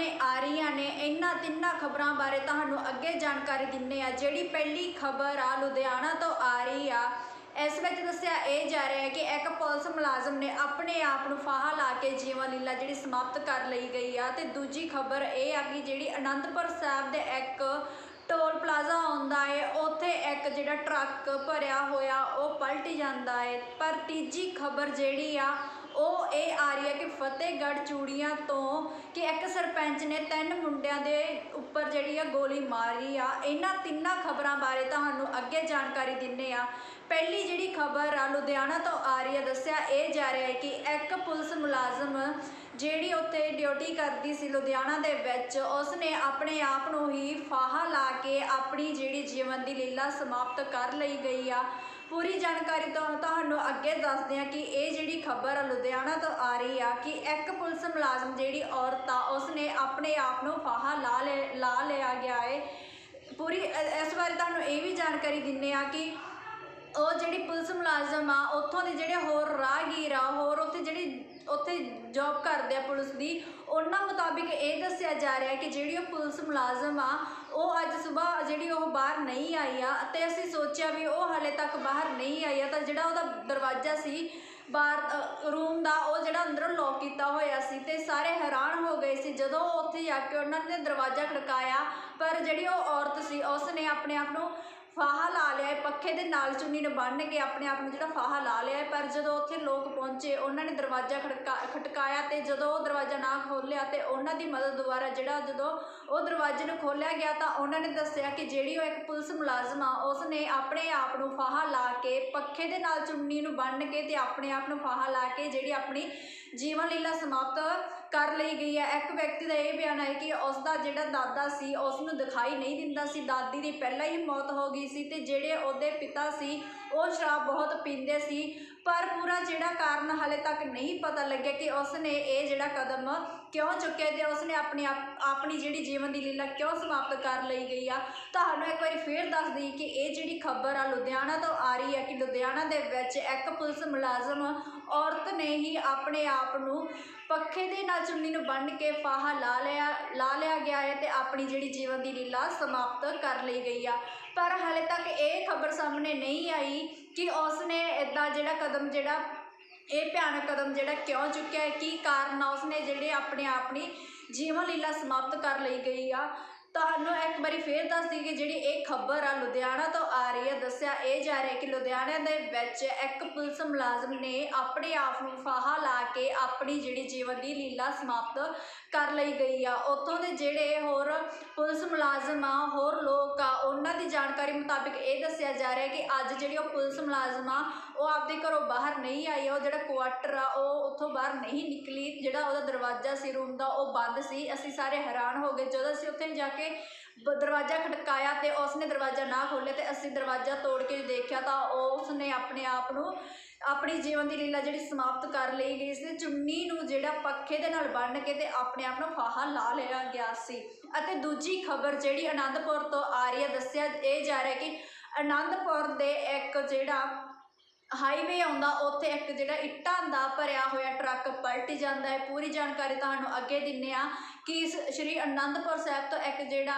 ਸਾਹਮਣੇ ਆ ਰਹੀਆਂ ਨੇ। ਇਹਨਾਂ ਤਿੰਨਾਂ ਖਬਰਾਂ ਬਾਰੇ ਤੁਹਾਨੂੰ ਅੱਗੇ ਜਾਣਕਾਰੀ ਦਿੰਨੇ ਆ ਜਿਹੜੀ ਪਹਿਲੀ ਖਬਰ ਆ, ਲੁਧਿਆਣਾ ਤੋਂ ਆ ਰਹੀ ਆ। ਇਸ ਵਿੱਚ ਦੱਸਿਆ ਇਹ ਜਾ ਰਿਹਾ ਹੈ ਕਿ ਇੱਕ ਪੁਲਿਸ ਮੁਲਾਜ਼ਮ ਨੇ ਆਪਣੇ ਆਪ ਨੂੰ ਫਾਹਾ ਲਾ ਕੇ ਜੀਵਨ ਲੀਲਾ ਜਿਹੜੀ ਸਮਾਪਤ ਕਰ ਲਈ ਗਈ ਆ। ਤੇ ਦੂਜੀ ਖਬਰ ਇਹ ਆ ਕਿ ਜਿਹੜੀ ਅਨੰਦਪੁਰ ਸਾਹਿਬ ਦੇ ਇੱਕ ਟੋਲ ਪਲਾਜ਼ਾ ਆਉਂਦਾ ਹੈ ਉੱਥੇ ਇੱਕ ਜਿਹੜਾ ਟਰੱਕ ਭਰਿਆ ਹੋਇਆ, ਉਹ ਪਲਟ ਜਾਂਦਾ ਹੈ ਪਰ ਤੀਜੀ ਖਬਰ ਜਿਹੜੀ ਆ ਉਹ ਇਹ ਆ ਰਹੀ ਹੈ ਕਿ ਫਤਿਹਗੜ੍ਹ ਚੂੜੀਆਂ ਤੋਂ ਕਿ ਇੱਕ ਸਰਪੰਚ ਨੇ ਤਿੰਨ ਮੁੰਡਿਆਂ ਦੇ ਉੱਪਰ ਜਿਹੜੀ ਆ ਗੋਲੀ ਮਾਰੀ ਆ। ਇਹਨਾਂ ਤਿੰਨਾਂ ਖਬਰਾਂ ਬਾਰੇ ਤੁਹਾਨੂੰ ਅੱਗੇ ਜਾਣਕਾਰੀ ਦਿੰਨੇ ਆ। ਪਹਿਲੀ ਜਿਹੜੀ ਖਬਰ ਆ, ਲੁਧਿਆਣਾ ਤੋਂ ਆ ਰਹੀ ਹੈ ਦੱਸਿਆ ਇਹ ਜਾ ਰਿਹਾ ਹੈ ਕਿ ਇੱਕ ਪੁਲਿਸ ਮੁਲਾਜ਼ਮ ਜਿਹੜੀ ਉੱਥੇ ਡਿਊਟੀ ਕਰਦੀ ਸੀ ਲੁਧਿਆਣਾ ਦੇ ਵਿੱਚ, ਉਸਨੇ ਆਪਣੇ ਆਪ ਨੂੰ ਹੀ ਫਾਹਾ ਲਾ ਕੇ ਆਪਣੀ ਜਿਹੜੀ ਜੀਵਨ ਦੀ ਲੀਲਾ ਸਮਾਪਤ ਕਰ ਲਈ ਗਈ ਆ। ਪੂਰੀ ਜਾਣਕਾਰੀ ਤੋਂ ਤੁਹਾਨੂੰ ਅੱਗੇ ਦੱਸਦੇ ਹਾਂ ਕਿ ਇਹ ਜਿਹੜੀ ਖਬਰ ਆ ਲੁਧਿਆਣਾ ਤੋਂ ਆ ਰਹੀ ਆ ਕਿ ਇੱਕ ਪੁਲਿਸ ਮੁਲਾਜ਼ਮ ਜਿਹੜੀ ਔਰਤ ਆ, ਉਸਨੇ ਆਪਣੇ ਆਪ ਨੂੰ ਫਾਹਾ ਲਾ ਲੈ, ਲਾ ਲਿਆ ਗਿਆ ਹੈ ਪੂਰੀ ਇਸ ਬਾਰੇ ਤੁਹਾਨੂੰ ਇਹ ਵੀ ਜਾਣਕਾਰੀ ਦਿੰਨੇ ਆ ਕਿ ਉਹ ਜਿਹੜੀ ਪੁਲਿਸ ਮੁਲਾਜ਼ਮ ਆ, ਉੱਥੋਂ ਦੇ ਜਿਹੜੇ ਹੋਰ ਰਾਹਗੀਰ ਆ, ਹੋਰ ਉੱਥੇ ਜਿਹੜੀ, ਉੱਥੇ ਜੌਬ ਕਰਦੇ ਆ ਪੁਲਿਸ ਦੀ, ਉਹਨਾਂ ਮੁਤਾਬਿਕ ਇਹ ਦੱਸਿਆ ਜਾ ਰਿਹਾ ਕਿ ਜਿਹੜੀ ਉਹ ਪੁਲਿਸ ਮੁਲਾਜ਼ਮ ਆ ਉਹ ਅੱਜ ਸਵੇਰ ਜਿਹੜੀ ਉਹ ਬਾਹਰ ਨਹੀਂ ਆਈ ਆ ਅਤੇ ਅਸੀਂ ਸੋਚਿਆ ਵੀ ਉਹ ਹਾਲੇ ਤੱਕ ਬਾਹਰ ਨਹੀਂ ਆਈ ਆ ਤਾਂ ਜਿਹੜਾ ਉਹਦਾ ਦਰਵਾਜ਼ਾ ਸੀ ਬਾਹਰ ਰੂਮ ਦਾ ਉਹ ਜਿਹੜਾ ਅੰਦਰੋਂ ਲੌਕ ਕੀਤਾ ਹੋਇਆ ਸੀ ਤੇ ਸਾਰੇ ਹੈਰਾਨ ਹੋ ਗਏ ਸੀ ਜਦੋਂ ਉਹ ਉੱਥੇ ਜਾ ਕੇ ਉਹਨਾਂ ਨੇ ਦਰਵਾਜ਼ਾ ਖੜਕਾਇਆ ਪਰ ਜਿਹੜੀ ਉਹ ਔਰਤ ਸੀ ਉਸ ਨੇ ਆਪਣੇ ਆਪ ਨੂੰ ਫਾਹਾ ਲਾ ਲਿਆ ਹੈ, ਪੱਖੇ ਦੇ ਨਾਲ ਚੁੰਨੀ ਨੂੰ ਬੰਨ੍ਹ ਕੇ ਆਪਣੇ ਆਪ ਨੂੰ ਜਿਹੜਾ ਫਾਹਾ ਲਾ ਲਿਆ ਹੈ, ਪਰ ਜਦੋਂ ਉੱਥੇ ਲੋਕ ਪਹੁੰਚੇ, ਉਹਨਾਂ ਨੇ ਦਰਵਾਜ਼ਾ ਖੜਕਾ, ਖਟਕਾਇਆ ਤੇ ਜਦੋਂ ਉਹ ਦਰਵਾਜ਼ਾ ਨਾ ਖੋਲ੍ਹਿਆ ਤੇ ਉਹਨਾਂ ਦੀ ਮਦਦ ਦੁਆਰਾ ਜਿਹੜਾ ਜਦੋਂ ਉਹ ਦਰਵਾਜ਼ੇ ਨੂੰ ਖੋਲ੍ਹਿਆ ਗਿਆ ਤਾਂ ਉਹਨਾਂ ਨੇ ਦੱਸਿਆ ਕਿ ਜਿਹੜੀ ਉਹ ਇੱਕ ਪੁਲਿਸ ਮੁਲਾਜ਼ਮ ਆ ਉਸ ਨੇ ਆਪਣੇ ਆਪ ਨੂੰ ਫਾਹਾ ਲਾ ਕੇ ਪੱਖੇ ਦੇ ਨਾਲ ਚੁੰਨੀ ਨੂੰ ਬੰਨ੍ਹ ਕੇ ਤੇ ਆਪਣੇ ਆਪ ਨੂੰ ਫਾਹਾ ਲਾ ਕੇ ਜਿਹੜੀ ਆਪਣੀ ਜੀਵਨ ਲੀਲਾ ਸਮਾਪਤ ਕਰ ਲਈ ਗਈ ਹੈ। ਇੱਕ ਵਿਅਕਤੀ ਦਾ ਇਹ ਬਿਆਨ ਹੈ ਕਿ ਉਸ ਦਾ ਜਿਹੜਾ ਦਾਦਾ ਸੀ ਉਸ ਨੂੰ ਦਿਖਾਈ ਨਹੀਂ ਦਿੰਦਾ ਸੀ। ਦਾਦੀ ਦੀ ਪਹਿਲਾਂ ਹੀ ਮੌਤ ਹੋ ਗਈ ਸੀ ਤੇ ਜਿਹੜੇ ਉਹਦੇ ਪਿਤਾ ਸੀ, ਉਹ ਸ਼ਰਾਬ ਬਹੁਤ ਪੀਂਦੇ ਸੀ। ਪਰ ਪੂਰਾ ਜਿਹੜਾ ਕਾਰਨ ਹਾਲੇ ਤੱਕ ਨਹੀਂ ਪਤਾ ਲੱਗਿਆ ਕਿ ਉਸ ਨੇ ਇਹ ਜਿਹੜਾ ਕਦਮ ਕਿਉਂ ਚੁੱਕਿਆ ਤੇ ਉਸ ਨੇ ਆਪਣੀ ਆਪ- ਆਪਣੀ ਜਿਹੜੀ ਜੀਵਨ ਦੀ ਲੀਲਾ ਕਿਉਂ ਸਮਾਪਤ ਕਰ ਲਈ ਗਈ ਆ। ਤੁਹਾਨੂੰ ਇੱਕ ਵਾਰੀ ਫੇਰ ਦੱਸ ਦਈ ਕਿ ਇਹ ਜਿਹੜੀ ਖਬਰ ਆ ਲੁਧਿਆਣਾ ਤੋਂ ਆ ਰਹੀ ਹੈ ਕਿ ਲੁਧਿਆਣਾ ਦੇ ਵਿੱਚ ਇੱਕ ਪੁਲਿਸ ਮੁਲਾਜ਼ਮ ਔਰਤ ਨੇ ਹੀ ਆਪਣੇ ਆਪ ਨੂੰ ਪੱਖੇ ਦੇ ਨਾਲ ਚੁੰਨੀ ਨੂੰ ਬੰਨ੍ਹ ਕੇ ਫਾਹਾ ਲਾ ਲਿਆ ਲਾ ਲਿਆ ਗਿਆ ਹੈ ਤੇ ਆਪਣੀ ਜਿਹੜੀ ਜੀਵਨ ਦੀ ਲੀਲਾ ਸਮਾਪਤ ਕਰ ਲਈ ਗਈ ਆ। ਪਰ ਹਾਲੇ ਤੱਕ ਇਹ ਖਬਰ ਸਾਹਮਣੇ ਨਹੀਂ ਆਈ ਕਿ ਉਸ ਨੇ ਇਦਾਂ ਜਿਹੜਾ ਕਦਮ ਜਿਹੜਾ, ਇਹ ਭਿਆਨਕ ਕਦਮ ਜਿਹੜਾ ਕਿਉਂ ਚੁੱਕਿਆ ਹੈ, ਕੀ ਕਾਰਨ ਆ ਉਸਨੇ ਜਿਹੜੇ ਆਪਣੇ ਆਪਣੀ ਜੀਵਨ ਲੀਲਾ ਸਮਾਪਤ ਕਰ ਲਈ ਗਈ ਆ। ਤੁਹਾਨੂੰ ਇੱਕ ਵਾਰੀ ਫੇਰ ਦੱਸ ਦਈਏ ਕਿ ਜਿਹੜੀ ਇਹ ਖਬਰ ਆ ਲੁਧਿਆਣਾ ਤੋਂ ਆ ਰਹੀ ਹੈ ਦੱਸਿਆ, ਇਹ ਜਾ ਰਿਹਾ ਕਿ ਲੁਧਿਆਣਾ ਦੇ ਵਿੱਚ ਇੱਕ ਪੁਲਿਸ ਮੁਲਾਜ਼ਮ ਨੇ ਆਪਣੇ ਆਪ ਨੂੰ ਫਾਹਾ ਲਾ ਕੇ ਆਪਣੀ ਜਿਹੜੀ ਜੀਵਨ ਦੀ ਲੀਲਾ ਸਮਾਪਤ ਕਰ ਲਈ ਗਈ ਆ। ਉੱਥੋਂ ਦੇ ਜਿਹੜੇ ਹੋਰ ਪੁਲਿਸ ਮੁਲਾਜ਼ਮ ਆ, ਹੋਰ ਲੋਕ ਆ, ਉਹਨਾਂ ਦੀ ਜਾਣਕਾਰੀ ਮੁਤਾਬਿਕ ਇਹ ਦੱਸਿਆ ਜਾ ਰਿਹਾ ਕਿ ਅੱਜ ਜਿਹੜੀ ਉਹ ਪੁਲਿਸ ਮੁਲਾਜ਼ਮ ਆ ਉਹ ਆਪਦੇ ਘਰੋਂ ਬਾਹਰ ਨਹੀਂ ਆਈ, ਉਹ ਜਿਹੜਾ ਕੁਆਟਰ ਆ, ਉਹ ਉੱਥੋਂ ਬਾਹਰ ਨਹੀਂ ਨਿਕਲੀ, ਜਿਹੜਾ ਉਹਦਾ ਦਰਵਾਜ਼ਾ ਸੀ ਰੂਮ ਦਾ, ਉਹ ਬੰਦ ਸੀ। ਅਸੀਂ ਸਾਰੇ ਹੈਰਾਨ ਹੋ ਗਏ। ਜਦੋਂ ਅਸੀਂ ਉੱਥੇ ਜਾ ਕੇ ਬ- ਦਰਵਾਜ਼ਾ ਖੜਕਾਇਆ ਤੇ ਉਸਨੇ ਦਰਵਾਜ਼ਾ ਨਾ ਖੋਲ੍ਹਿਆ ਤੇ ਅਸੀਂ ਦਰਵਾਜ਼ਾ ਤੋੜ ਕੇ ਦੇਖਿਆ ਤਾਂ ਉਹ ਉਸਨੇ ਆਪਣੇ ਆਪ ਨੂੰ ਆਪਣੀ ਜੀਵਨ ਦੀ ਲੀਲਾ ਜਿਹੜੀ ਸਮਾਪਤ ਕਰ ਲਈ ਗਈ ਸੀ। ਚੁੰਨੀ ਨੂੰ ਜਿਹੜਾ ਪੱਖੇ ਦੇ ਨਾਲ ਬੰਨ੍ਹ ਕੇ ਤੇ ਆਪਣੇ ਆਪ ਨੂੰ ਫਾਹਾ ਲਾ ਲਿਆ ਗਿਆ ਸੀ। ਅਤੇ ਦੂਜੀ ਖਬਰ ਜਿਹੜੀ ਆਨੰਦਪੁਰ ਤੋਂ ਆ ਰਹੀ ਹੈ, ਦੱਸਿਆ ਇਹ ਜਾ ਰਿਹਾ ਕਿ ਆਨੰਦਪੁਰ ਦੇ ਇੱਕ ਜਿਹੜਾ ਹਾਈਵੇ ਆਉਂਦਾ, ਉੱਥੇ ਇੱਕ ਜਿਹੜਾ ਇੱਟਾਂ ਦਾ ਭਰਿਆ ਹੋਇਆ ਟਰੱਕ ਪਲਟ ਜਾਂਦਾ ਹੈ। ਪੂਰੀ ਜਾਣਕਾਰੀ ਤੁਹਾਨੂੰ ਅੱਗੇ ਦਿੰਨੇ ਆ ਕਿ ਇਸ ਸ਼੍ਰੀ ਅਨੰਦਪੁਰ ਸਾਹਿਬ ਤੋਂ ਇੱਕ ਜਿਹੜਾ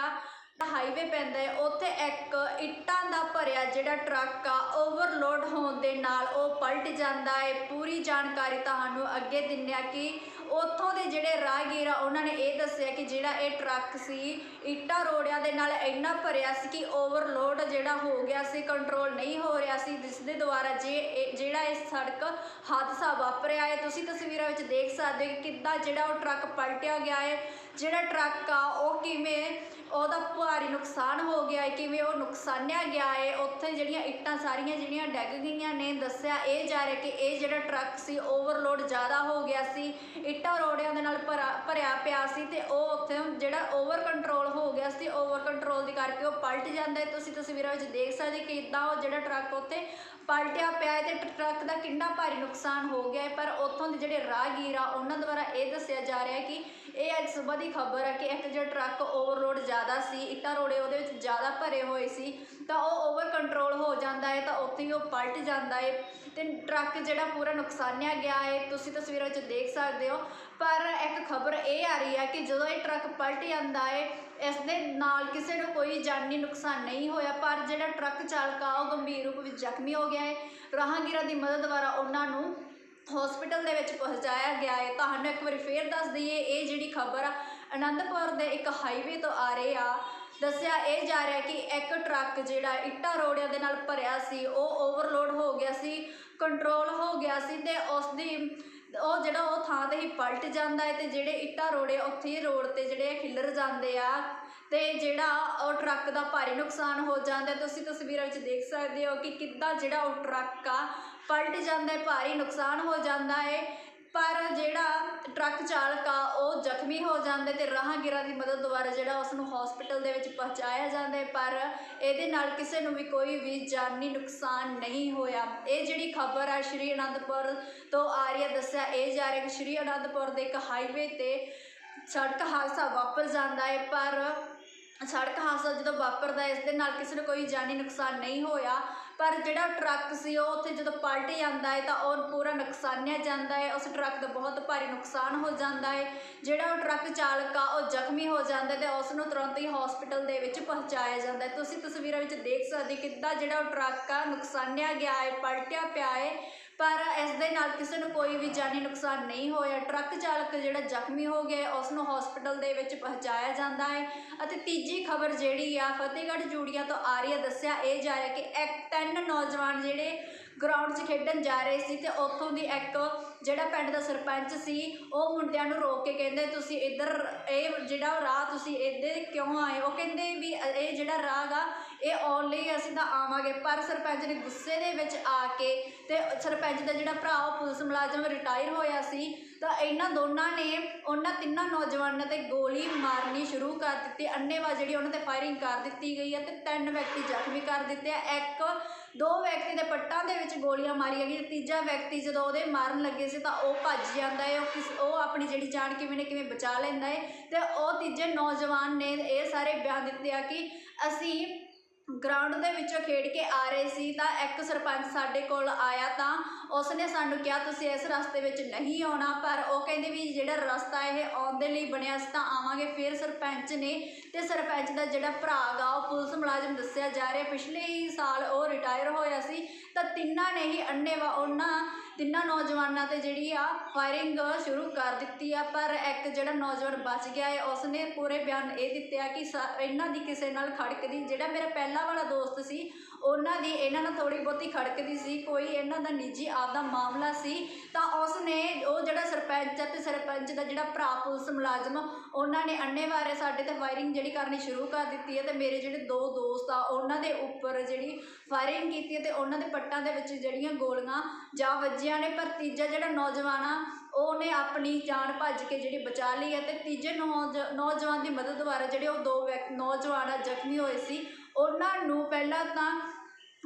ਹਾਈਵੇ ਪੈਂਦਾ ਹੈ, ਉੱਥੇ ਇੱਕ ਇੱਟਾਂ ਦਾ ਭਰਿਆ ਜਿਹੜਾ ਟਰੱਕ ਆ ਓਵਰਲੋਡ ਹੋਣ ਦੇ ਨਾਲ ਉਹ ਪਲਟ ਜਾਂਦਾ ਹੈ। ਪੂਰੀ ਜਾਣਕਾਰੀ ਤੁਹਾਨੂੰ ਅੱਗੇ ਦਿੰਨੇ ਆ ਕਿ ਉੱਥੋਂ ਦੇ ਜਿਹੜੇ ਰਾਹਗੀਰ ਆ, ਉਹਨਾਂ ਨੇ ਇਹ ਦੱਸਿਆ ਕਿ ਜਿਹੜਾ ਇਹ ਟਰੱਕ ਸੀ, ਇੱਟਾਂ ਰੋੜਿਆਂ ਦੇ ਨਾਲ ਇੰਨਾ ਭਰਿਆ ਸੀ ਕਿ ਓਵਰਲੋਡ ਜਿਹੜਾ ਹੋ ਗਿਆ ਸੀ, ਕੰਟਰੋਲ ਨਹੀਂ ਹੋ ਰਿਹਾ ਸੀ। ਜਿਸ ਦੇ ਦੁਆਰਾ ਜੇ ਇਹ- ਜਿਹੜਾ ਇਹ ਸੜਕ ਹਾਦਸਾ ਵਾਪਰਿਆ ਹੈ, ਤੁਸੀਂ ਤਸਵੀਰਾਂ ਵਿੱਚ ਦੇਖ ਸਕਦੇ ਹੋ ਕਿ ਕਿੱਦਾਂ ਜਿਹੜਾ ਉਹ ਟਰੱਕ ਪਲਟਿਆ ਗਿਆ ਹੈ। ਜਿਹੜਾ ਟਰੱਕ ਆ, ਉਹ ਕਿਵੇਂ ਉਹਦਾ ਭਾਰੀ ਨੁਕਸਾਨ ਹੋ ਗਿਆ ਹੈ, ਕਿਵੇਂ ਉਹ ਨੁਕਸਾਨਿਆ ਗਿਆ ਹੈ, ਉੱਥੇ ਜਿਹੜੀਆਂ ਇੱਟਾਂ ਸਾਰੀਆਂ ਜਿਹੜੀਆਂ ਡਿੱਗ ਗਈਆਂ ਨੇ, ਦੱਸਿਆ ਇਹ ਜਾ ਰਿਹਾ ਕਿ ਇਹ ਜਿਹੜਾ ਟਰੱਕ ਸੀ, ਓਵਰਲੋਡ ਜ਼ਿਆਦਾ ਹੋ ਗਿਆ ਸੀ, ਇੱਟਾਂ ਰੋੜਿਆਂ ਦੇ ਨਾਲ ਭਰਾ- ਭਰਿਆ ਪਿਆ ਸੀ ਤੇ ਉਹ ਉੱਥੇ ਜਿਹੜਾ ਓਵਰ ਕੰਟਰੋਲ ਹੋ ਗਿਆ ਸੀ, ਓਵਰ ਕੰਟਰੋਲ ਦੇ ਕਰਕੇ ਉਹ ਪਲਟ ਜਾਂਦਾ ਹੈ। ਤੁਸੀਂ ਤਸਵੀਰਾਂ ਵਿੱਚ ਦੇਖ ਸਕਦੇ ਕਿ ਇਦਾਂ ਉਹ ਜਿਹੜਾ ਟਰੱਕ ਉੱਥੇ ਪਲਟਿਆ ਪਿਆ ਹੈ ਤੇ ਟਰੱਕ ਦਾ ਕਿੰਨਾ ਭਾਰੀ ਨੁਕਸਾਨ ਹੋ ਗਿਆ ਹੈ, ਪਰ ਉੱਥੋਂ ਦੇ ਜਿਹੜੇ ਰਾਹਗੀਰ ਆ, ਉਹਨਾਂ ਦੁਆਰਾ ਇਹ ਦੱਸਿਆ ਜਾ ਰਿਹਾ ਹੈ ਕਿ ਇਹ ਅੱਜ ਸਵੇਰ ਦੀ ਖਬਰ ਹੈ ਕਿ ਇੱਕ ਜਿਹੜਾ ਟਰੱਕ ਓਵਰਲੋਡ ਜ਼ਿਆਦਾ ਸੀ, ਇੱਟਾਂ ਰੋੜੇ ਉਹਦੇ ਵਿੱਚ ਜ਼ਿਆਦਾ ਭਰੇ ਹੋਏ ਸੀ, ਤਾਂ ਉਹ ਓਵਰ ਕੰਟਰੋਲ ਹੋ ਜਾਂਦਾ ਹੈ ਤਾਂ ਉੱਥੇ ਹੀ ਉਹ ਪਲਟ ਜਾਂਦਾ ਹੈ ਤੇ ਟਰੱਕ ਜਿਹੜਾ ਪੂਰਾ ਨੁਕਸਾਨਿਆ ਗਿਆ ਹੈ ਤੁਸੀਂ ਤਸਵੀਰਾਂ ਵਿੱਚ ਦੇਖ ਸਕਦੇ ਹੋ। ਪਰ ਇੱਕ ਖਬਰ ਇਹ ਆ ਰਹੀ ਹੈ ਕਿ ਜਦੋਂ ਇਹ ਟਰੱਕ ਪਲਟ ਜਾਂਦਾ ਹੈ ਇਸ ਦੇ ਨਾਲ ਕਿਸੇ ਨੂੰ ਕੋਈ ਜਾਨੀ ਨੁਕਸਾਨ ਨਹੀਂ ਹੋਇਆ, ਪਰ ਜਿਹੜਾ ਟਰੱਕ ਚਾਲਕ ਆ, ਉਹ ਗੰਭੀਰ ਰੂਪ ਵਿੱਚ ਜ਼ਖਮੀ ਹੋ ਗਿਆ ਹੈ ਰਾਹਗੀਰਾਂ ਦੀ ਮਦਦ ਦੁਆਰਾ ਉਹਨਾਂ ਨੂੰ ਹਸਪੀਟਲ ਦੇ ਵਿੱਚ ਪਹੁੰਚਾਇਆ ਗਿਆ ਹੈ। ਤੁਹਾਨੂੰ ਇੱਕ ਵਾਰੀ ਫੇਰ ਦੱਸ ਦਈਏ, ਇਹ ਜਿਹੜੀ ਖਬਰ ਅਨੰਦਪੁਰ ਦੇ ਇੱਕ ਹਾਈਵੇ ਤੋਂ ਆ ਰਹੀ ਆ। ਦੱਸਿਆ ਇਹ ਜਾ ਰਿਹਾ ਕਿ ਇੱਕ ਟਰੱਕ ਜਿਹੜਾ ਇੱਟਾਂ ਰੋੜਿਆਂ ਦੇ ਨਾਲ ਭਰਿਆ ਸੀ, ਉਹ ਓਵਰਲੋਡ ਹੋ ਗਿਆ ਸੀ ਕੰਟਰੋਲ ਹੋ ਗਿਆ ਸੀ ਤੇ ਉਸ ਦੀ ਉਹ ਜਿਹੜਾ ਉਹ ਥਾਂ ਤੇ ਹੀ ਪਲਟ ਜਾਂਦਾ ਹੈ ਤੇ ਜਿਹੜੇ ਇੱਟਾਂ ਰੋੜੇ ਉੱਥੇ ਹੀ ਰੋਡ ਤੇ ਜਿਹੜੇ ਖਿੱਲਰ ਜਾਂਦੇ ਆ ਤੇ ਜਿਹੜਾ ਉਹ ਟਰੱਕ ਦਾ ਭਾਰੀ ਨੁਕਸਾਨ ਹੋ ਜਾਂਦਾ ਤੁਸੀਂ ਤਸਵੀਰਾਂ ਵਿੱਚ ਦੇਖ ਸਕਦੇ ਹੋ ਕਿ ਕਿੱਦਾਂ ਜਿਹੜਾ ਉਹ ਟਰੱਕ ਆ ਪਲਟ ਜਾਂਦਾ ਹੈ, ਭਾਰੀ ਨੁਕਸਾਨ ਹੋ ਜਾਂਦਾ ਹੈ। ਪਰ ਜਿਹੜਾ ਟਰੱਕ ਚਾਲਕ ਆ, ਉਹ ਜ਼ਖਮੀ ਹੋ ਜਾਂਦਾ ਹੈ ਤੇ ਰਾਹਗੀਰਾਂ ਦੀ ਮਦਦ ਦੁਆਰਾ ਜਿਹੜਾ ਉਸ ਨੂੰ ਹਸਪੀਟਲ ਦੇ ਵਿੱਚ ਪਹੁੰਚਾਇਆ ਜਾਂਦਾ ਹੈ। ਪਰ ਇਹਦੇ ਨਾਲ ਕਿਸੇ ਨੂੰ ਵੀ ਕੋਈ ਵੀ ਜਾਨੀ ਨੁਕਸਾਨ ਨਹੀਂ ਹੋਇਆ। ਇਹ ਜਿਹੜੀ ਖਬਰ ਆ ਸ਼੍ਰੀ ਅਨੰਦਪੁਰ ਤੋਂ ਆ ਰਹੀ ਹੈ, ਦੱਸਿਆ ਇਹ ਜਾ ਰਿਹਾ ਕਿ ਸ਼੍ਰੀ ਅਨੰਦਪੁਰ ਦੇ ਇੱਕ ਹਾਈਵੇ ਤੇ ਸੜਕ ਹਾਦਸਾ ਵਾਪਰ ਜਾਂਦਾ ਹੈ। ਪਰ ਸੜਕ ਹਾਦਸਾ ਜਦੋਂ ਵਾਪਰਦਾ ਇਸ ਦੇ ਨਾਲ ਕਿਸੇ ਨੂੰ ਕੋਈ ਜਾਨੀ ਨੁਕਸਾਨ ਨਹੀਂ ਹੋਇਆ। ਪਰ ਜਿਹੜਾ ਟਰੱਕ ਸੀ ਉਹ ਉੱਥੇ ਜਦੋਂ ਪਲਟ ਜਾਂਦਾ ਹੈ ਤਾਂ ਉਹ ਪੂਰਾ ਨੁਕਸਾਨਿਆ ਜਾਂਦਾ ਹੈ, ਉਸ ਟਰੱਕ ਦਾ ਬਹੁਤ ਭਾਰੀ ਨੁਕਸਾਨ ਹੋ ਜਾਂਦਾ ਹੈ। ਜਿਹੜਾ ਉਹ ਟਰੱਕ ਚਾਲਕ ਆ, ਉਹ ਜ਼ਖਮੀ ਹੋ ਜਾਂਦਾ ਹੈ ਤੇ ਉਸ ਨੂੰ ਤੁਰੰਤ ਹੀ ਹਸਪੀਟਲ ਦੇ ਵਿੱਚ ਪਹੁੰਚਾਇਆ ਜਾਂਦਾ ਹੈ। ਤੁਸੀਂ ਤਸਵੀਰਾਂ ਵਿੱਚ ਦੇਖ ਸਕਦੇ ਕਿੱਦਾਂ ਜਿਹੜਾ ਉਹ ਟਰੱਕ ਆ, ਨੁਕਸਾਨਿਆ ਗਿਆ ਹੈ, ਪਲਟਿਆ ਪਿਆ ਹੈ। ਪਰ ਇਸ ਦੇ ਨਾਲ ਕਿਸੇ ਨੂੰ ਕੋਈ ਵੀ ਜਾਨੀ ਨੁਕਸਾਨ ਨਹੀਂ ਹੋਇਆ। ਟਰੱਕ ਚਾਲਕ ਜਿਹੜਾ ਜ਼ਖਮੀ ਹੋ ਗਿਆ ਉਸ ਨੂੰ ਹਸਪੀਟਲ ਦੇ ਵਿੱਚ ਪਹੁੰਚਾਇਆ ਜਾਂਦਾ ਹੈ ਅਤੇ ਤੀਜੀ ਖਬਰ ਜਿਹੜੀ ਆ, ਫਤਿਹਗੜ੍ਹ ਜੂੜੀਆਂ ਤੋਂ ਆ ਰਹੀ ਹੈ ਦੱਸਿਆ ਇਹ ਜਾ ਰਿਹਾ ਕਿ ਇੱਕ ਤਿੰਨ ਨੌਜਵਾਨ ਜਿਹੜੇ ਗਰਾਊਂਡ 'ਚ ਖੇਡਣ ਜਾ ਰਹੇ ਸੀ ਤੇ ਉੱਥੋਂ ਦੀ ਇੱਕ ਜਿਹੜਾ ਪਿੰਡ ਦਾ ਸਰਪੰਚ ਸੀ, ਉਹ ਮੁੰਡਿਆਂ ਨੂੰ ਰੋਕ ਕੇ ਕਹਿੰਦੇ, ਤੁਸੀਂ ਇੱਧਰ ਇਹ ਜਿਹੜਾ ਰਾਹ ਤੁਸੀਂ ਇੱਧਰ ਕਿਉਂ ਆਏ ਉਹ ਕਹਿੰਦੇ ਵੀ, ਇਹ ਜਿਹੜਾ ਰਾਹ ਗਾ, ਇਹ ਆਉਣ ਲਈ ਅਸੀਂ ਤਾਂ ਆਵਾਂਗੇ। ਪਰ ਸਰਪੰਚ ਨੇ ਗੁੱਸੇ ਦੇ ਵਿੱਚ ਆ ਕੇ ਤੇ ਸਰਪੰਚ ਦਾ ਜਿਹੜਾ ਭਰਾ, ਉਹ ਪੁਲਿਸ ਮੁਲਾਜ਼ਮ ਰਿਟਾਇਰ ਹੋਇਆ ਸੀ। ਤਾਂ ਇਹਨਾਂ ਦੋਨਾਂ ਨੇ ਉਹਨਾਂ ਤਿੰਨਾਂ ਨੌਜਵਾਨਾਂ ਤੇ ਗੋਲੀ ਮਾਰਨੀ ਸ਼ੁਰੂ ਕਰ ਦਿੱਤੀ। ਅੰਨੇਵਾਹ ਜਿਹੜੀ ਉਹਨਾਂ ਤੇ ਫਾਇਰਿੰਗ ਕਰ ਦਿੱਤੀ ਗਈ ਹੈ ਤੇ ਤਿੰਨ ਵਿਅਕਤੀ ਜ਼ਖਮੀ ਕਰ ਦਿੱਤੇ ਆ। ਇੱਕ ਦੋ ਵਿਅਕਤੀ ਦੇ ਪੱਟਾਂ ਦੇ ਵਿੱਚ ਗੋਲੀਆਂ ਮਾਰੀਆਂ ਗਈਆਂ। ਤੀਜਾ ਵਿਅਕਤੀ ਜਦੋਂ ਉਹਦੇ ਮਾਰਨ ਲੱਗੇ ਸੀ ਤਾਂ ਉਹ ਭੱਜ ਜਾਂਦਾ ਹੈ। ਉਹ ਕਿਸ, ਉਹ ਆਪਣੀ ਜਿਹੜੀ ਜਾਨ ਕਿਵੇਂ ਨੇ ਕਿਵੇਂ ਬਚਾ ਲੈਂਦਾ ਹੈ ਤੇ ਉਹ ਤੀਜੇ ਨੌਜਵਾਨ ਨੇ ਇਹ ਸਾਰੇ ਬਿਆਨ ਦਿੱਤੇ ਆ ਕਿ ਅਸੀਂ ਗਰਾਊਂਡ ਦੇ ਵਿੱਚੋਂ ਖੇਡ ਕੇ ਆ ਰਹੇ ਸੀ ਤਾਂ ਇੱਕ ਸਰਪੰਚ ਸਾਡੇ ਕੋਲ ਆਇਆ ਤਾਂ ਉਸ ਨੇ ਸਾਨੂੰ ਕਿਹਾ, ਤੁਸੀਂ ਇਸ ਰਸਤੇ ਵਿੱਚ ਨਹੀਂ ਆਉਣਾ, ਪਰ ਉਹ ਕਹਿੰਦੇ ਵੀ ਜਿਹੜਾ ਰਸਤਾ ਇਹ ਆਉਣ ਦੇ ਲਈ ਬਣਿਆ ਸੀ, ਤਾਂ ਆਵਾਂਗੇ ਫਿਰ ਸਰਪੰਚ ਨੇ। ਤੇ ਸਰਪੰਚ ਦਾ ਜਿਹੜਾ ਭਰਾ ਗਾ, ਉਹ ਪੁਲਿਸ ਮੁਲਾਜ਼ਮ ਦੱਸਿਆ ਜਾ ਰਿਹਾ, ਪਿਛਲੇ ਹੀ ਸਾਲ ਉਹ ਰਿਟਾਇਰ ਹੋਇਆ ਸੀ, ਤਾਂ ਤਿੰਨਾਂ ਨੇ ਹੀ ਅੰਨੇਵਾ ਉਹਨਾਂ ਤਿੰਨਾਂ ਨੌਜਵਾਨਾਂ ਤੇ ਜਿਹੜੀ ਆ ਫਾਇਰਿੰਗ ਸ਼ੁਰੂ ਕਰ ਦਿੱਤੀ ਆ, ਪਰ ਇੱਕ ਜਿਹੜਾ ਨੌਜਵਾਨ ਬਚ ਗਿਆ ਹੈ ਉਸਨੇ ਪੂਰੇ ਬਿਆਨ ਇਹ ਦਿੱਤੇ ਆ ਕਿ ਸਾ- ਇਹਨਾਂ ਦੀ ਕਿਸੇ ਨਾਲ ਖੜਕਦੀ, ਜਿਹੜਾ ਮੇਰਾ ਪਹਿਲਾ ਵਾਲਾ ਦੋਸਤ ਸੀ ਉਹਨਾਂ ਦੀ ਇਹਨਾਂ ਨਾਲ ਥੋੜੀ ਬਹੁਤੀ ਖੜਕਦੀ ਸੀ, ਕੋਈ ਇਹਨਾਂ ਦਾ ਨਿੱਜੀ ਆਪਦਾ ਮਾਮਲਾ ਸੀ, ਤਾਂ ਉਸ ਨੇ ਉਹ ਜਿਹੜਾ ਸਰਪੰਚ ਆ ਤੇ ਸਰਪੰਚ ਦਾ ਜਿਹੜਾ ਭਰਾ ਪੁਲਿਸ ਮੁਲਾਜ਼ਮ, ਉਹਨਾਂ ਨੇ ਅੰਨੇ ਬਾਰੇ ਸਾਡੇ ਤੇ ਫਾਇਰਿੰਗ ਜਿਹੜੀ ਕਰਨੀ ਸ਼ੁਰੂ ਕਰ ਦਿੱਤੀ ਹੈ ਤੇ ਮੇਰੇ ਜਿਹੜੇ ਦੋ ਦੋਸਤ ਆ, ਉਹਨਾਂ ਦੇ ਉੱਪਰ ਜਿਹੜੀ ਫਾਇਰਿੰਗ ਕੀਤੀ ਹੈ ਤੇ ਉਹਨਾਂ ਦੇ ਪੱਟਾਂ ਦੇ ਵਿੱਚ ਜਿਹੜੀਆਂ ਗੋਲੀਆਂ ਜਾ ਵੱਜੀਆਂ ਨੇ, ਪਰ ਤੀਜਾ ਜਿਹੜਾ ਨੌਜਵਾਨ ਆ, ਉਹਨੇ ਆਪਣੀ ਜਾਨ ਭੱਜ ਕੇ ਜਿਹੜੀ ਬਚਾ ਲਈ ਹੈ ਤੇ ਤੀਜੇ ਨੌਜ, ਨੌਜਵਾਨ ਦੀ ਮਦਦ ਦੁਆਰਾ ਜਿਹੜੇ ਉਹ ਦੋ ਵਿਅਕ- ਨੌਜਵਾਨ ਆ, ਜ਼ਖਮੀ ਹੋਏ ਸੀ ਉਹਨਾਂ ਨੂੰ ਪਹਿਲਾਂ ਤਾਂ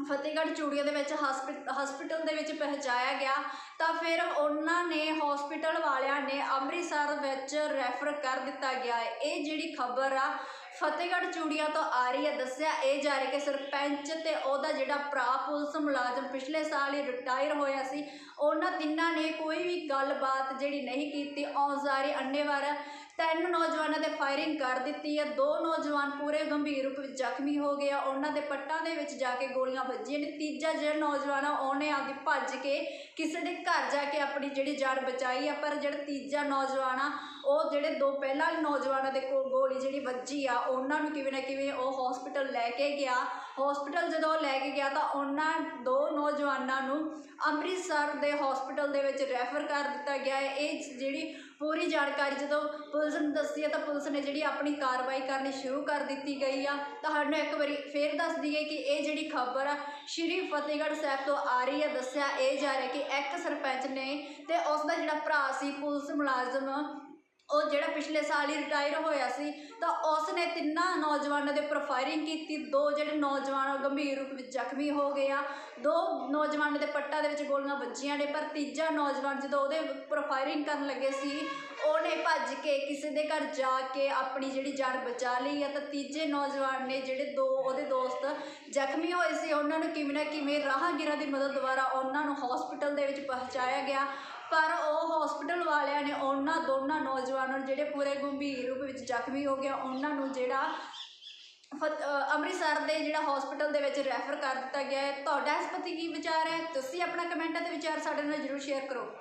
ਫਤਿਹਗੜ੍ਹ ਚੂੜੀਆਂ ਦੇ ਵਿੱਚ ਹਸਪੀ- ਹਸਪੀਟਲ ਦੇ ਵਿੱਚ ਪਹੁੰਚਾਇਆ ਗਿਆ, ਤਾਂ ਫਿਰ ਉਹਨਾਂ ਨੇ ਹਸਪੀਟਲ ਵਾਲਿਆਂ ਨੇ ਅੰਮ੍ਰਿਤਸਰ ਵਿੱਚ ਰੈਫਰ ਕਰ ਦਿੱਤਾ ਗਿਆ। ਹੈ ਇਹ ਜਿਹੜੀ ਖਬਰ ਆ, ਫਤਿਹਗੜ੍ਹ ਚੂੜੀਆਂ ਤੋਂ ਆ ਰਹੀ ਹੈ, ਦੱਸਿਆ ਇਹ ਜਾ ਰਿਹਾ ਕਿ ਸਰਪੰਚ ਤੇ ਉਹਦਾ ਜਿਹੜਾ ਭਰਾ ਪੁਲਿਸ ਮੁਲਾਜ਼ਮ ਪਿਛਲੇ ਸਾਲ ਹੀ ਰਿਟਾਇਰ ਹੋਇਆ ਸੀ। ਉਹਨਾਂ ਤਿੰਨਾਂ ਨੇ ਕੋਈ ਵੀ ਗੱਲਬਾਤ ਜਿਹੜੀ ਨਹੀਂ ਕੀਤੀ ਔਜ਼ਾਰੀ ਅੰਨੇਵਾਰ ਤਿੰਨ ਨੌਜਵਾਨਾਂ ਦੇ ਫਾਇਰਿੰਗ ਕਰ ਦਿੱਤੀ ਹੈ। ਦੋ ਨੌਜਵਾਨ ਪੂਰੇ ਗੰਭੀਰ ਰੂਪ ਵਿੱਚ ਜ਼ਖਮੀ ਹੋ ਗਏ ਆ। ਉਹਨਾਂ ਦੇ ਪੱਟਾਂ ਦੇ ਵਿੱਚ ਜਾ ਕੇ ਗੋਲੀਆਂ ਵੱਜੀਆਂ ਨੇ। ਤੀਜਾ ਜਿਹੜਾ ਨੌਜਵਾਨ ਆ, ਉਹਨੇ ਆਪਦੀ ਭੱਜ ਕੇ ਕਿਸੇ ਦੇ ਘਰ ਜਾ ਕੇ ਆਪਣੀ ਜਿਹੜੀ ਜਾਨ ਬਚਾਈ ਆ। ਪਰ ਜਿਹੜਾ ਤੀਜਾ ਨੌਜਵਾਨ ਆ, ਉਹ ਜਿਹੜੇ ਦੋ ਪਹਿਲਾਂ ਨੌਜਵਾਨਾਂ ਦੇ ਕੋਲ ਗੋਲੀ ਜਿਹੜੀ ਵੱਜੀ ਆ, ਉਹਨਾਂ ਨੂੰ ਕਿਵੇਂ ਨਾ ਕਿਵੇਂ ਉਹ ਹਸਪੀਟਲ ਲੈ ਕੇ ਗਿਆ। ਹਸਪੀਟਲ ਜਦੋਂ ਉਹ ਲੈ ਕੇ ਗਿਆ ਤਾਂ ਉਹਨਾਂ ਦੋ ਨੌਜਵਾਨਾਂ ਨੂੰ ਅੰਮ੍ਰਿਤਸਰ ਦੇ ਹਸਪੀਟਲ ਦੇ ਵਿੱਚ ਰੈਫਰ ਕਰ ਦਿੱਤਾ ਗਿਆ ਹੈ। ਇਹ ਜਿਹੜੀ ਪੂਰੀ ਜਾਣਕਾਰੀ ਜਦੋਂ ਪੁਲਿਸ ਨੂੰ ਦੱਸੀ ਹੈ ਤਾਂ ਪੁਲਿਸ ਨੇ ਜਿਹੜੀ ਆਪਣੀ ਕਾਰਵਾਈ ਕਰਨੀ ਸ਼ੁਰੂ ਕਰ ਦਿੱਤੀ ਗਈ ਆ। ਤੁਹਾਨੂੰ ਇੱਕ ਵਾਰੀ ਫੇਰ ਦੱਸ ਦਈਏ ਕਿ ਇਹ ਜਿਹੜੀ ਖਬਰ ਆ, ਸ਼੍ਰੀ ਫਤਿਹਗੜ੍ਹ ਸਾਹਿਬ ਤੋਂ ਆ ਰਹੀ ਹੈ। ਦੱਸਿਆ ਇਹ ਜਾ ਰਿਹਾ ਕਿ ਇੱਕ ਸਰਪੰਚ ਨੇ ਤੇ ਉਸ ਦਾ ਜਿਹੜਾ ਭਰਾ ਸੀ, ਪੁਲਿਸ ਮੁਲਾਜ਼ਮ ਉਹ ਜਿਹੜਾ ਪਿਛਲੇ ਸਾਲ ਹੀ ਰਿਟਾਇਰ ਹੋਇਆ ਸੀ, ਤਾਂ ਉਸ ਨੇ ਤਿੰਨਾਂ ਨੌਜਵਾਨਾਂ ਦੇ ਉੱਪਰ ਫਾਇਰਿੰਗ ਕੀਤੀ। ਦੋ ਜਿਹੜੇ ਨੌਜਵਾਨ ਗੰਭੀਰ ਰੂਪ ਵਿੱਚ ਜ਼ਖਮੀ ਹੋ ਗਏ ਆ। ਦੋ ਨੌਜਵਾਨਾਂ ਦੇ ਪੱਟਾਂ ਦੇ ਵਿੱਚ ਗੋਲੀਆਂ ਵੱਜੀਆਂ ਨੇ, ਪਰ ਤੀਜਾ ਨੌਜਵਾਨ ਜਦੋਂ ਉਹਦੇ ਉੱਪਰ ਫਾਇਰਿੰਗ ਕਰਨ ਲੱਗੇ ਸੀ, ਉਹਨੇ ਭੱਜ ਕੇ ਕਿਸੇ ਦੇ ਘਰ ਜਾ ਕੇ ਆਪਣੀ ਜਿਹੜੀ ਜਾਨ ਬਚਾ ਲਈ ਆ। ਤਾਂ ਤੀਜੇ ਨੌਜਵਾਨ ਨੇ ਜਿਹੜੇ ਦੋ ਉਹਦੇ ਦੋਸਤ ਜ਼ਖਮੀ ਹੋਏ ਸੀ, ਉਹਨਾਂ ਨੂੰ ਕਿਵੇਂ ਨਾ ਕਿਵੇਂ ਰਾਹਗੀਰਾਂ ਦੀ ਮਦਦ ਦੁਆਰਾ ਉਹਨਾਂ ਨੂੰ ਹਸਪੀਟਲ ਦੇ ਵਿੱਚ ਪਹੁੰਚਾਇਆ ਗਿਆ। ਪਰ ਉਹ ਹਸਪੀਟਲ ਵਾਲਿਆਂ ਨੇ ਉਹਨਾਂ ਦੋਨਾਂ ਨੌਜਵਾਨਾਂ ਨੂੰ ਜਿਹੜੇ ਪੂਰੇ ਗੰਭੀਰ ਰੂਪ ਵਿੱਚ ਜ਼ਖਮੀ ਹੋ ਗਿਆ ਉਹਨਾਂ ਨੂੰ ਜਿਹੜਾ ਫਤ- ਅੰਮ੍ਰਿਤਸਰ ਦੇ ਜਿਹੜਾ ਹਸਪੀਟਲ ਦੇ ਵਿੱਚ ਰੈਫਰ ਕਰ ਦਿੱਤਾ ਗਿਆ ਹੈ। ਤੁਹਾਡਾ ਇਸ ਪ੍ਰਤੀ ਕੀ ਵਿਚਾਰ ਹੈ? ਤੁਸੀਂ ਆਪਣਾ ਕਮੈਂਟਾਂ ਦੇ ਵਿਚਾਰ ਸਾਡੇ ਨਾਲ ਜਰੂਰ ਸ਼ੇਅਰ ਕਰੋ।